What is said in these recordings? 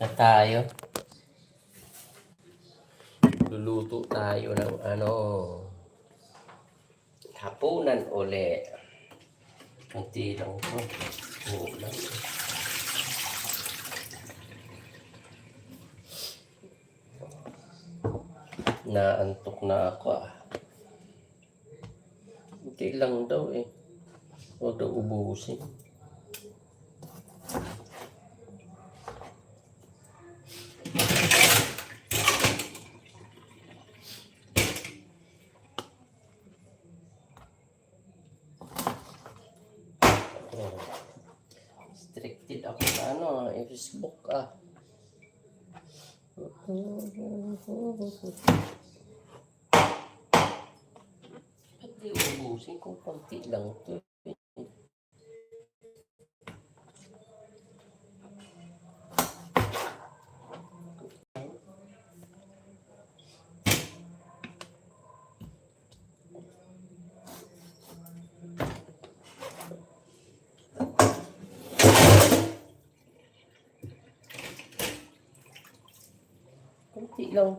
na tayo. Luluto tayo ng ano, hapunan uli. Kunti lang. Oo lang. Naantok na ako ah. Kunti lang daw eh. Huwag daw ubusin. Oh. Restricted ako sa ano, ah, eh, Facebook ah. Di ubusin kung konti lang to? Lang.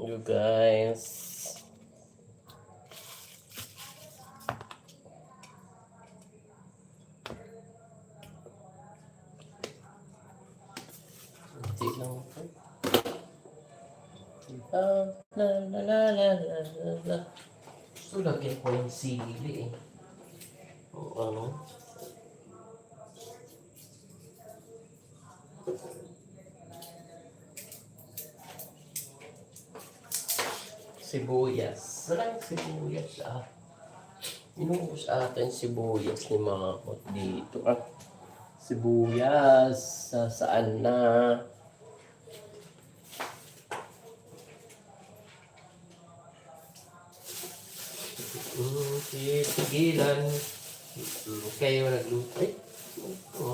You guys. Ah, la la la la la la. Gusto ko yung sili eh. O ano? Sibuyas. Walang sibuyas ah. Inuubos atin sibuyas ni mga kot dito ah. Sibuyas. Sa saan na? Tigilan. Mm, Kayo nagluto. Ay, ito.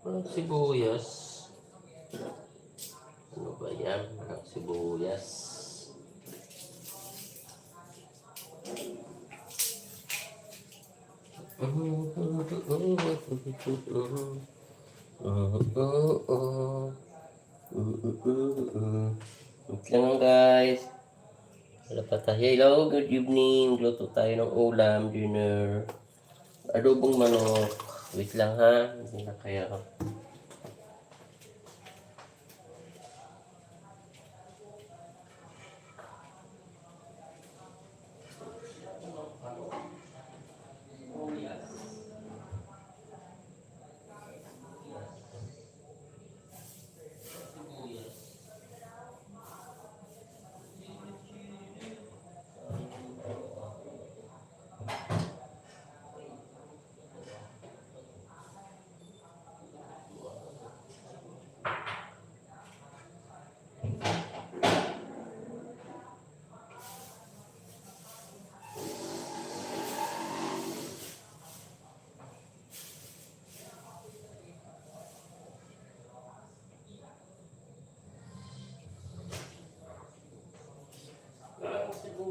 Walang sibuyas. Ano ba yan? Walang sibuyas. Okay lang guys. Wala pa tayo. Hello, good evening. Luto tayo ng ulam, dinner. Adobong manok. Wait lang ha. Hindi na kaya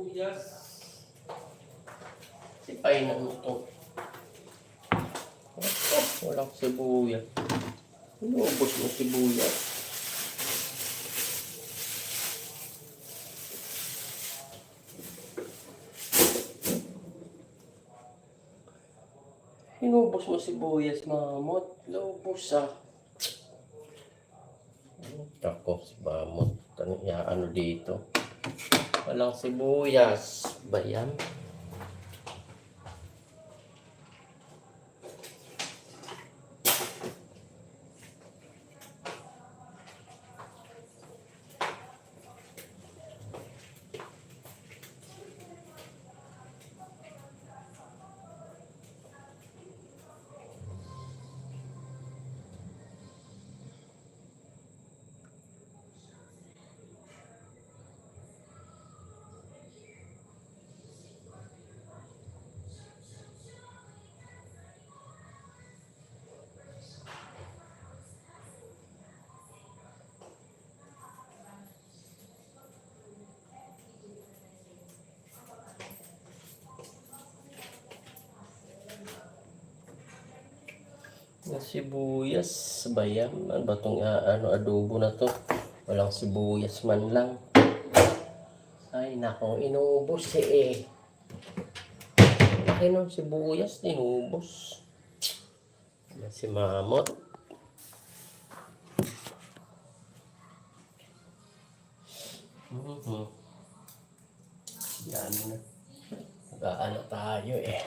sibuyas. Sipay na mo to. Oh, walang sibuyas. Inubos mo sibuyas. Inubos mo sibuyas, mamot. Lubos ah. Ako, si mamot. Ano, ano dito? Walang sibuyas. Ba yan? Yung sibuyas ba yan? Ano ba itong ano, adobo na to? Walang sibuyas man lang. Ay, nako, inubos eh. Laki ng sibuyas, inubos. Yan si Mamot. Mhm. Yan na. Mag-aano tayo eh.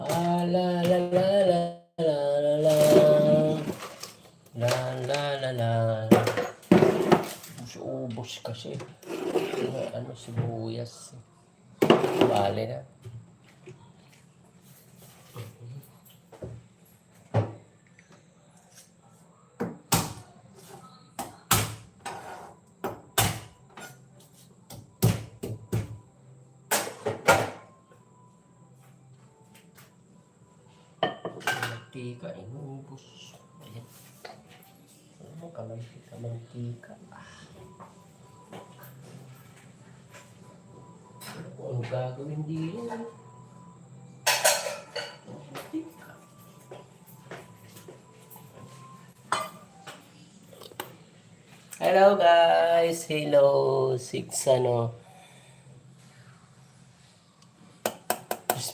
Ah, la la la la la la la la la la la Ubus kasi. Ano, ano sibuyas. Bale na. Mantika, inubos. Ayan. Ano mo, kamantika, mantika. Ah. Ano gagawin din? Mantika. Hello guys! Hello! Six ano.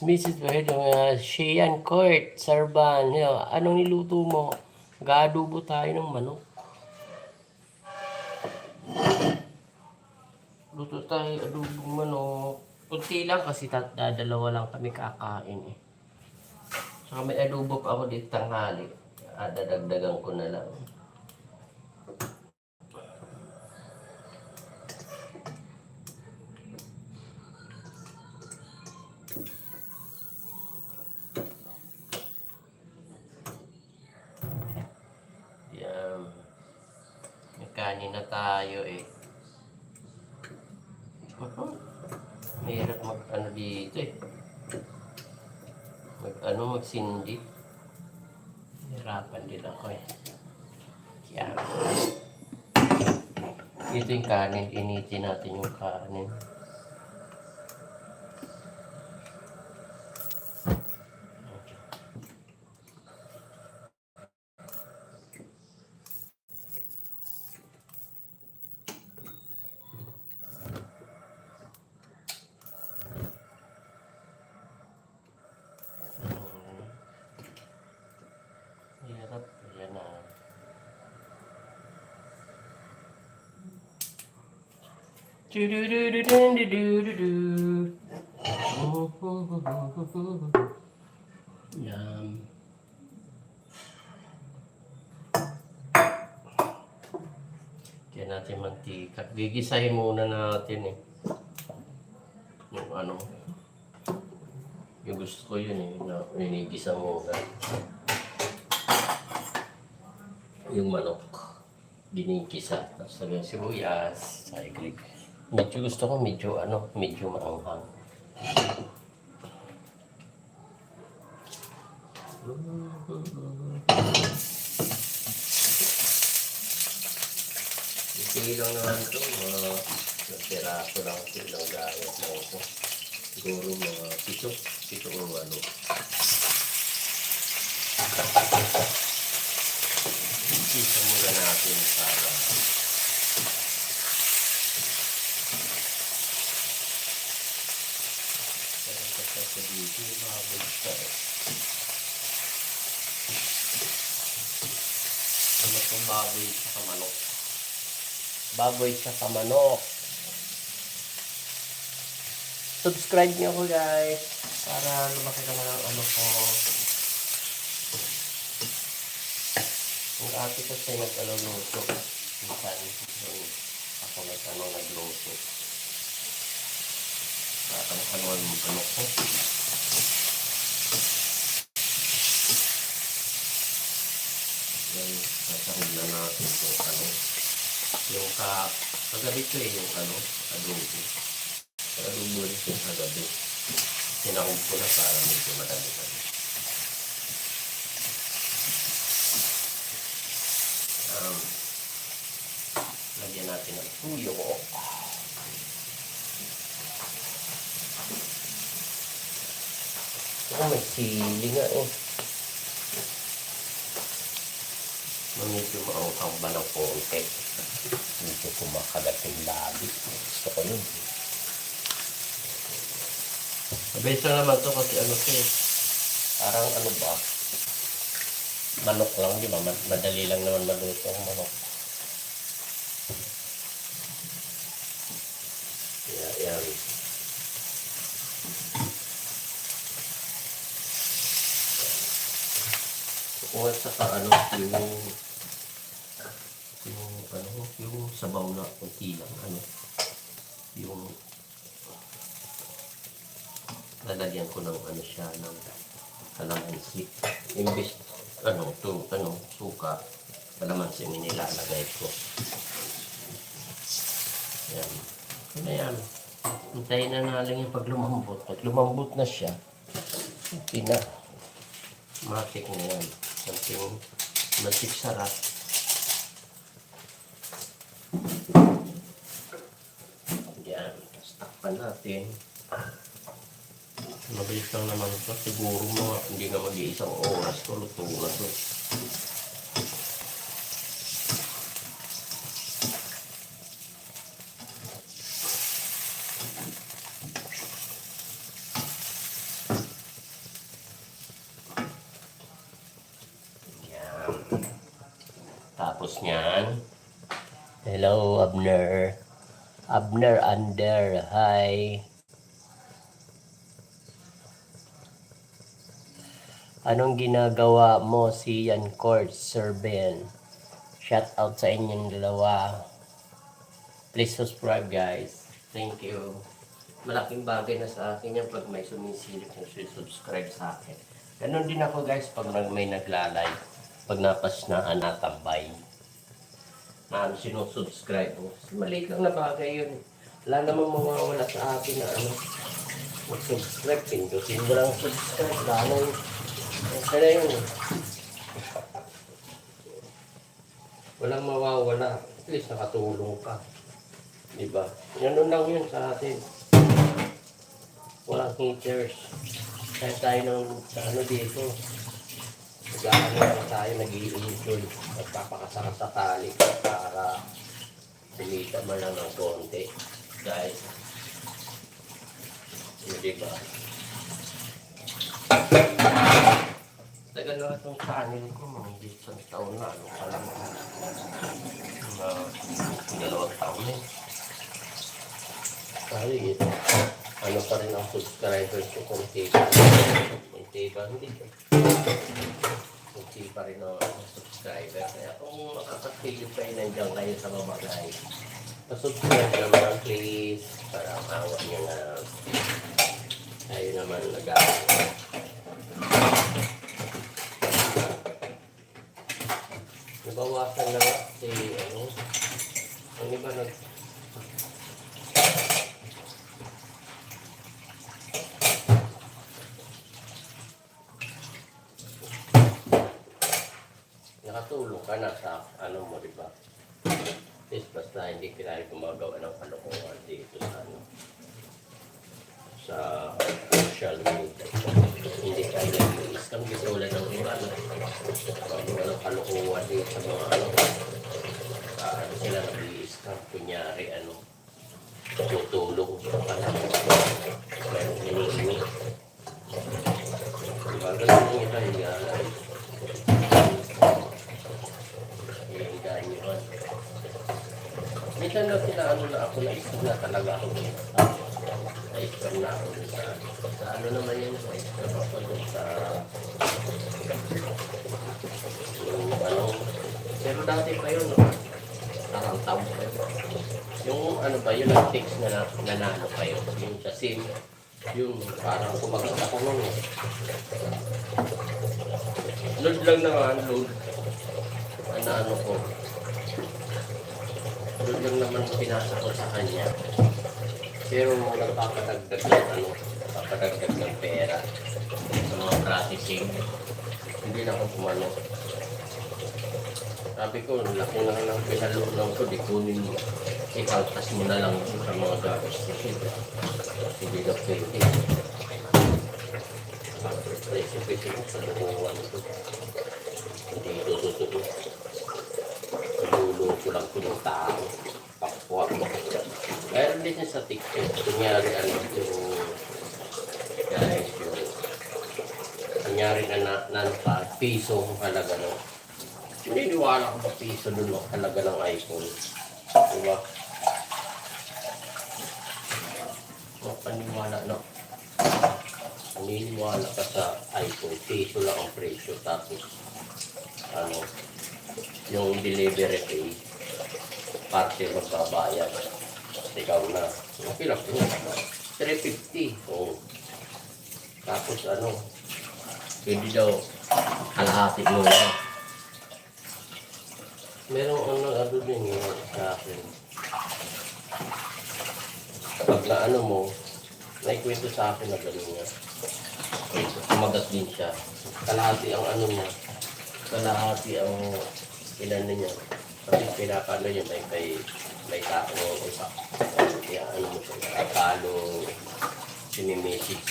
Mrs. Pwede uh, Shean Court, Sarban. Yo, anong niluto mo? Gadubo tayo ng manok. Luto tayo adobong manok. Kunti lang kasi dadalawa lang kami kakain eh. Saka may adobo pa ako dito tanghali. Ah, dadagdagan ko na lang. May kanin na tayo eh. Ako, Mahirap mag ano dito eh. Mag ano magsindi. Hirapan din ako eh. Yan. Ito yung kanin. Initin natin yung kanin. Hirap. Yan na. Yum. Kaya natin mantika. Gigisahin muna natin eh. Yung ano. Yung gusto ko yun eh. Na, ninigisa muna. Yung manok. Ginigisa. Tapos lagyan sibuyas. Cyclic. Medyo gusto ko medyo ano, medyo maanghang. Hindi lang naman ito, mga piraso lang silang gayat lang ito. Siguro mga pito, pito o ano. Natin para Parang kapag sa dito, mabag siya eh. Ano itong baboy sa manok? Baboy sa manok. Subscribe niyo ako guys para lumaki naman ang ano ko. Ang ate ko siya nag-ano luto. Minsan, yung ako nag-ano nagluto. Nakakanuhan mo manok ko. Yan, sasahog na natin kung ano. Yung ka, kagabi ko eh, yung ano, adobo. Adobo rin siya kagabi. Sinahog ko na para medyo madami kami. Um, tuyo. Oh, may sili nga eh. medyo maanghang ba ng konti. Medyo kumakagat yung labi. Gusto ko yun. Lang naman to kasi ano to eh. Parang ano ba? Manok lang, di ba? Ma- Madali lang naman maluto ang manok. Kaya yan. Kung at saka ano, yung yung ano, yung sabaw na kunti lang, ano, yung lalagyan ko ng ano siya, ng kalamansi. Imbis, ano, to, ano, suka, kalamansi yung nilalagay ko. Yan. Ano yan? Hintayin na nalang yung pag lumambot. Pag lumambot na siya, hindi na. Matik na yan. Something, matik sarap. Yan. Tapos takpan natin. Mabilis lang naman ito. Siguro mga hindi na mag-iisang oras ko luto na ito. Yan. Niyan. Hello, Abner. Abner Under. Hi. Anong ginagawa mo si Yan Court, Sir Ben? Shout out sa inyong dalawa. Please subscribe guys. Thank you. Malaking bagay na sa akin yan pag may sumisilip na subscribe sa akin. Ganon din ako guys pag may naglalay. Pag napas na anatambay. Na ano sinusubscribe mo. Maliit lang na bagay yun. Wala namang mawawala sa akin na ano. Mag-subscribe. Pindutin mo lang subscribe. Wala na yun. Okay na yun. Walang mawawala. At least nakatulong ka. Diba? Ganun lang yun sa atin. Walang haters. Kahit tayo sa ano dito. Nag-ano tayo, nag-i-enjoy. Nagpapakasaka sa tali para kumita man lang ng konti. Guys. Yun, diba? Tagal na itong channel ko, mga isang taon na, ano pa lang. Mga dalawang taon na. Kaya ito, ano pa rin ang subscribers ko kung tiba. Kung tiba, hindi ko. Kung tiba rin ang subscriber. Kaya kung makakapilip kayo nandiyan kayo sa baba guys, pa-subscribe naman please para maawa nyo na tayo naman nag-aaral. Nabawasan na si ano. Ang iba nag... Nakatulong ka na sa ano mo, di ba? Is basta hindi ka tayo gumagawa ng kalokohan dito sa ano sa social media. Hindi tayo nag-i-scam kasi wala ng iba. No? Pag walang kalokohan dito sa mga ano, sa ano sila nag-i-scam. Kunyari ano, tutulong pa lang. Meron hinihingi. Diba? Ganun yung iba, higaan. Higaan nyo man. Minsan na sila ano na ako, naisip na talaga ako. Naisip na ako sa, sa ano naman yun, naisip na ako dun sa yung ano, pero dati pa yun, no? Parang taon pa yun. Yung ano ba, yun ang text na na- nanalo pa yun. Yung sa SIM, yung parang kumagat ako nun. eh. Load lang naman, load. Ano ano ko. Load lang naman pinasa ko sa kanya. Pero nagpapadagdag ng ano, papadagdag ng pera sa mga processing. Hindi na ako kumano. Sabi ko, laki na lang pinalunang ko, di kunin mo. Ikaltas mo na lang sa mga gastos. Hindi na pwede. Presyo-presyo mo sa lukuhan ko. Hindi ito totoo. tao. Pakwa. Meron din sa TikTok. Kunyari ano yung guys yung kunyari na na, na, na piso ang halaga ng Naniniwala ko sa piso dun ang halaga ng iPhone. Diba? Mapaniwala no? Naniniwala ka sa iPhone, piso lang ang presyo. Tapos, ano, yung delivery fee, parte magbabayad. Ikaw na. Okay lang yun. 350. Oo. Tapos ano, pwede daw kalahati mo na. Merong ano, ano din yun sa akin. Pag na ano mo, may kwento sa akin na gano'n nga. Kumagat din siya. Kalahati ang ano niya. Kalahati ang inano niya. Kasi pinapano yun, may may may tao o sa kaya ano mo siya,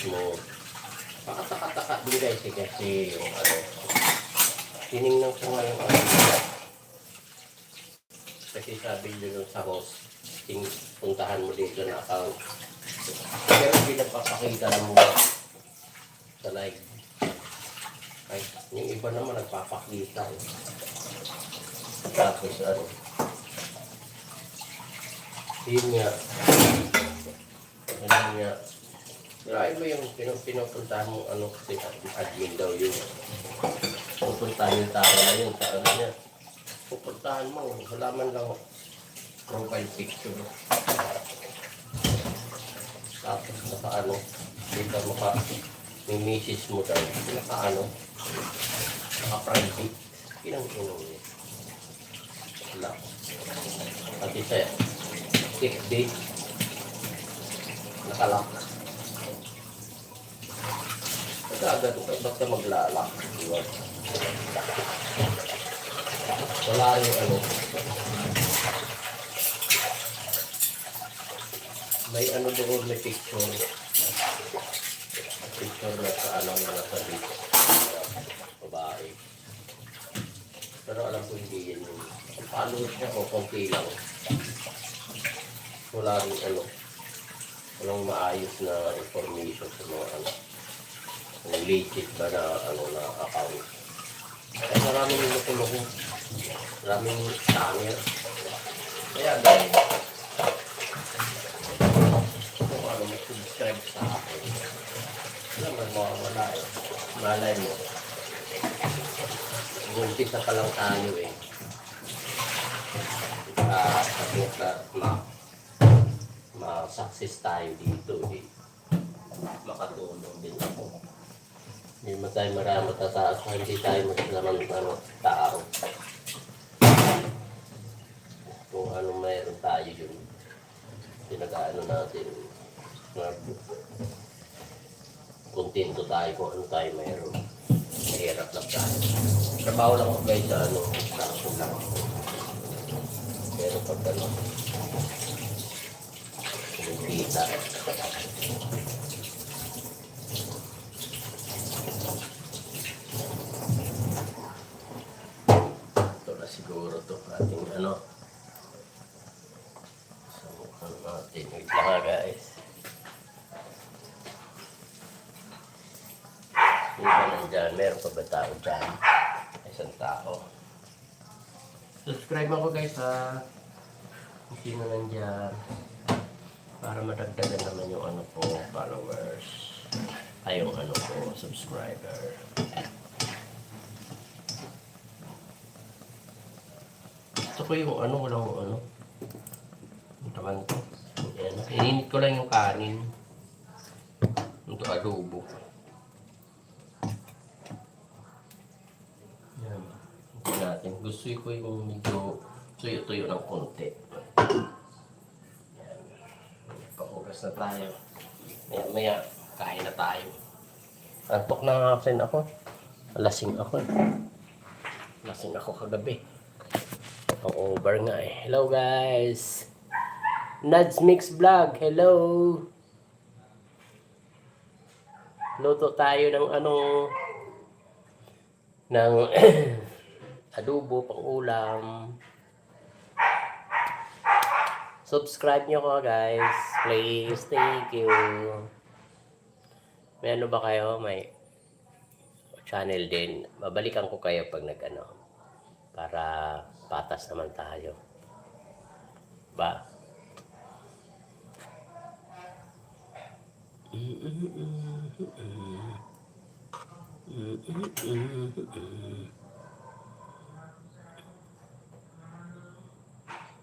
mo. Pakataka-taka din guys eh, kasi yung ano, tinignan ko nga ano, kasi sabi nyo sa host, ting, puntahan mo dito na account. Pero hindi nagpapakita mo sa live. Ay, yung iba naman nagpapakita. Eh. Tapos ano, yun nga, yun nga, ay ba yung pinu pinupuntahan mo ano kasi admin daw yun. Pupuntahan yung tao na yun sa ano niya. Pupuntahan mo, halaman lang profile picture. Tapos naka ano, dito maka may message mo daw, naka ano, naka private. Ilang inom niya. Wala. Pati sa date, nakalak. Agad ka, basta maglalak. Diba? Wala yung ano. May ano doon, may picture. Picture na sa ano na nasa dito. Babae. Pero alam ko hindi ang followers niya o konti lang. Wala rin ano. Walang maayos na information sa mga ano. Kung legit ba na ano na account. Kaya maraming loko-loko. Maraming scammer. Kaya dahil kung ano mag-subscribe sa akin. Wala man mawawala eh. Malay mo. Umpisa pa lang tayo eh. Uh, na ma ma-success tayo dito eh. Makatulong din ako. Hindi mo tayo marami matataas kung hindi tayo masalamang ano, tao. Kung ano mayroon tayo yun, pinag-ano natin, na kontento tayo kung ano tayo mayroon. Mahirap lang tayo. Trabaho lang ako guys sa ano, ako lang. Pero pag ano. Ito na siguro to ating ano. Sa mukha natin. Wait lang guys. Sino ba nandyan? Meron pa ba tao dyan? Isang tao. Subscribe ako guys ha. Kung sino nandyan. Para madagdagan naman yung ano po, followers. Ay, yung ano po, subscriber. Gusto ko yung ano, walang ano. Yung naman to. Ininit ko lang yung kanin. Ito adobo. Yan. Ito natin. Gusto ko yung medyo tuyo-tuyo ng konti. Yan. Pakugas na tayo. Maya maya, kain na tayo. Antok na nga ako. Lasing ako. Lasing ako kagabi. Ang over nga eh. Hello guys! Nads Mix Vlog, hello! Luto tayo ng anong ng adobo pang ulam. Subscribe nyo ko guys. Please. Thank you. May ano ba kayo? May channel din. Babalikan ko kayo pag nag-ano. Para patas naman tayo. Ba?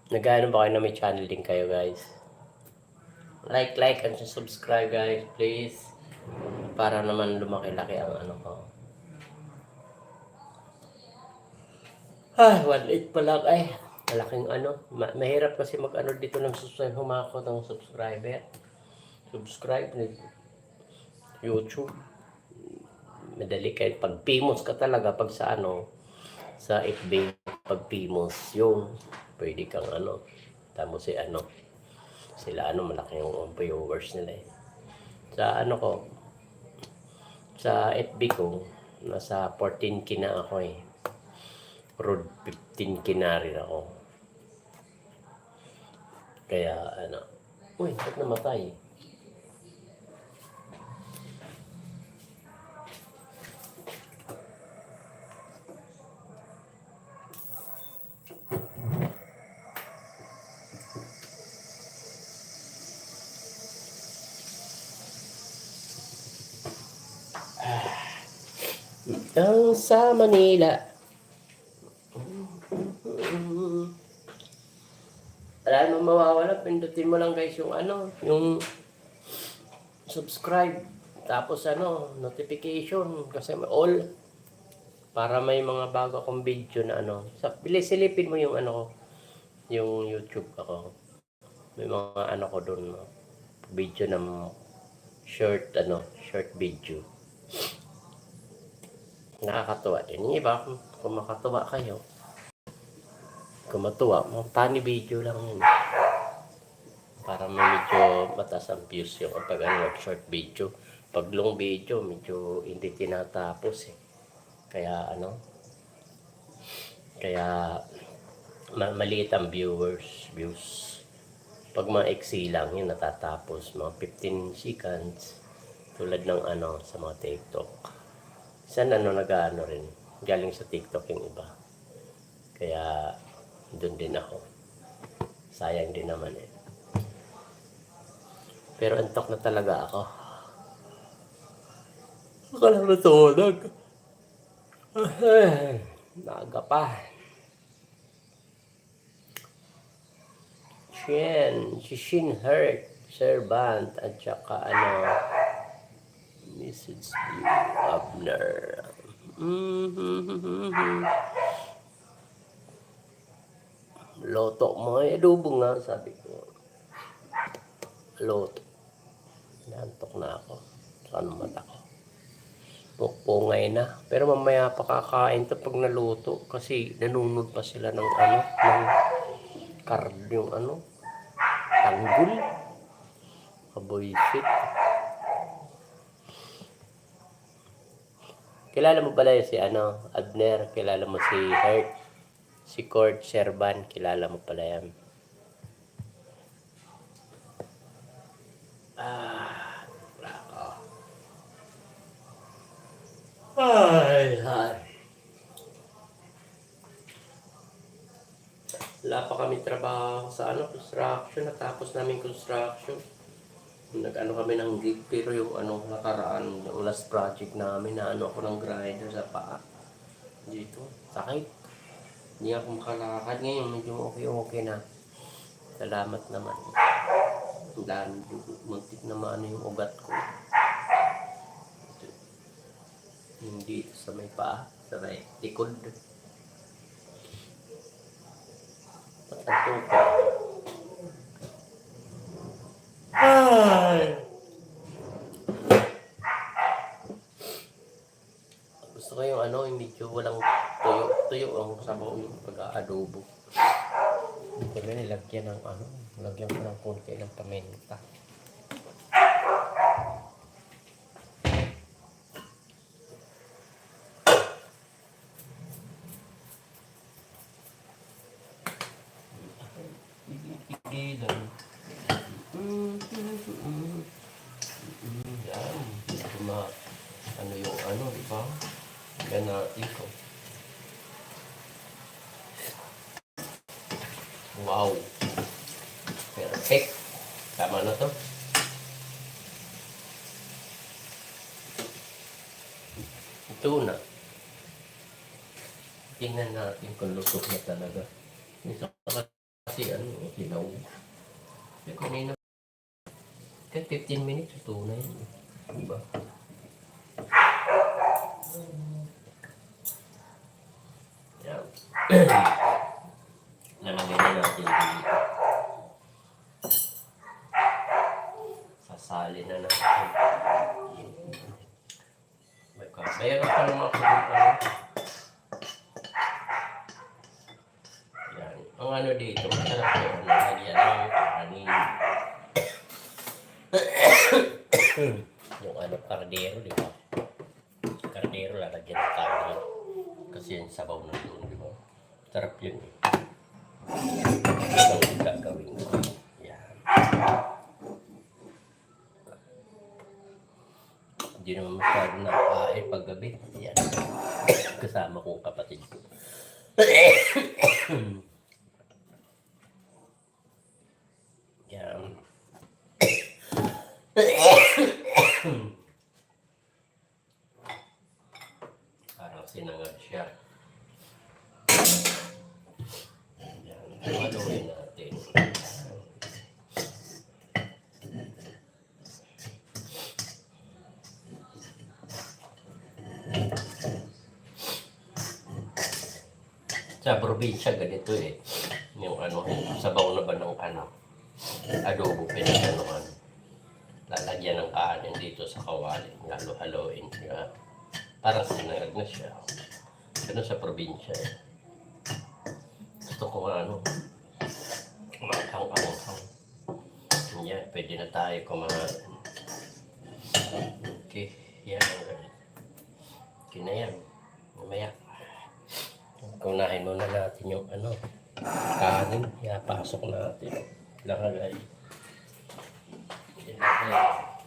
Nag-ano ba kayo na may channel din kayo guys? Like, like, and subscribe guys, please. Para naman lumaki-laki ang ano ko. Ay, 1.8 pa lang. Ay, malaking ano. Ma- mahirap kasi mag-ano dito ng subscribe. Humako ng subscriber. Subscribe ni YouTube. Madali kayo. Pag famous ka talaga, pag sa ano, sa FB, pag famous, yung pwede kang ano, tamo si ano, sila ano, malaki yung viewers nila eh. Sa ano ko, sa FB ko, nasa 14k na ako eh. Road 15k na rin ako. Kaya ano, uy, ba't namatay? Ang sa Manila. Wala namang mawawala. Pindutin mo lang guys yung ano, yung subscribe. Tapos ano, notification. Kasi may all. Para may mga bago akong video na ano. Sa, silipin mo yung ano. Yung YouTube ako. May mga ano ko doon. no, Video ng short ano, short video nakakatuwa din. Yung iba, kung, kung makatuwa kayo, kung matuwa, mga tani video lang yun. Para medyo mataas ang views yung kapag ano, short video. Pag long video, medyo hindi tinatapos eh. Kaya ano, kaya ma- maliit ang viewers, views. Pag XC lang, yun natatapos. Mga 15 seconds. Tulad ng ano, sa mga TikTok. San ano nag-ano rin. Galing sa TikTok yung iba. Kaya doon din ako. Sayang din naman eh. Pero antok na talaga ako. Akala na tulog. Ay, Naga pa. Shin, Shin Hurt, Servant, at saka ano, Mrs. Abner. Mm-hmm. Loto mo. Eh, adobo nga, sabi ko. Loto. Nantok na ako. Saan mata ko? Pukpungay na. Pero mamaya pa kakain to pag naluto. Kasi nanunod pa sila ng ano, ng card yung ano, tanggol. Kaboysit. Kilala mo pala si ano, Abner, kilala mo si Hurt, si Court Serban, kilala mo pala yan. Ah, wala ko. Ay, ay. Wala pa kami trabaho sa ano, construction. Natapos namin construction. Nag-ano kami ng gig, pero yung ano, nakaraan, yung last project namin, na ano ako ng grinder sa paa. Dito, sakit. Hindi ako makalakad ngayon, medyo okay-okay na. Salamat naman. Ang dami, muntik na maano yung ugat ko. Hindi sa may paa, sa may likod. Tupa? Ay! Gusto ko yung ano, yung medyo walang tuyo. Tuyo ang sabaw yung pag-aadobo. Kaya nilagyan ng ano, lagyan ko ng konti ng paminta. Gilan. Yan. Ito ma, ano yung ano, di ba? Yan natin ko. Wow. Perfect. Tama na to. Ito na. Tingnan natin kung lusok na talaga. Minsan kasi ano, hilaw. Kaya kanina, kahit 15 minutes, ito na yun. Diba? Yan. Lalagay na natin dito. Sasali na natin. May ka- Mayroon pa naman ako dito. ano. Yan. Ang ano dito, masarap yung ano, lagyan ng kanin. yung ano, kardero, di ba? Kardero, lalagyan ng kanin. Kasi yung sabaw na doon, di ba? Sarap yun eh. Ito ang gagawin ko. Yan. Hindi naman masyado nakakain paggabi. Yan. Kasama kong kapatid ko. Yan. Parang sinangag siya. Yan. Haluin natin. Sa probinsya, ganito eh. Yung ano, sabaw na ba ng ano, adobo pinaganoan. Lalagyan ng kanin dito sa kawali. Halo-haloin. Parang sinangag na siya. Ganun sa probinsya eh. Gusto ko nga ano, kumakang-anghang. Yan, pwede na tayo kumain. Okay, yan. Okay na yan. Mamaya. Kunahin muna natin yung ano, kanin. Yapasok natin. Lakagay. Ilagay.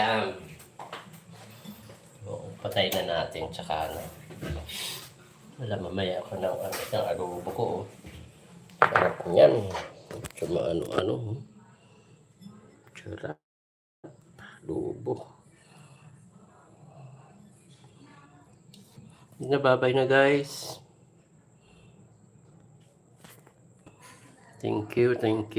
Ayan. Oo, patay na natin tsaka na. Wala mamaya ako ng ano, ng adobo ko. oh. Sarap niyan. Tsuma ano-ano. oh. Sarap. Adobo. Nababay na guys. Thank you, thank you.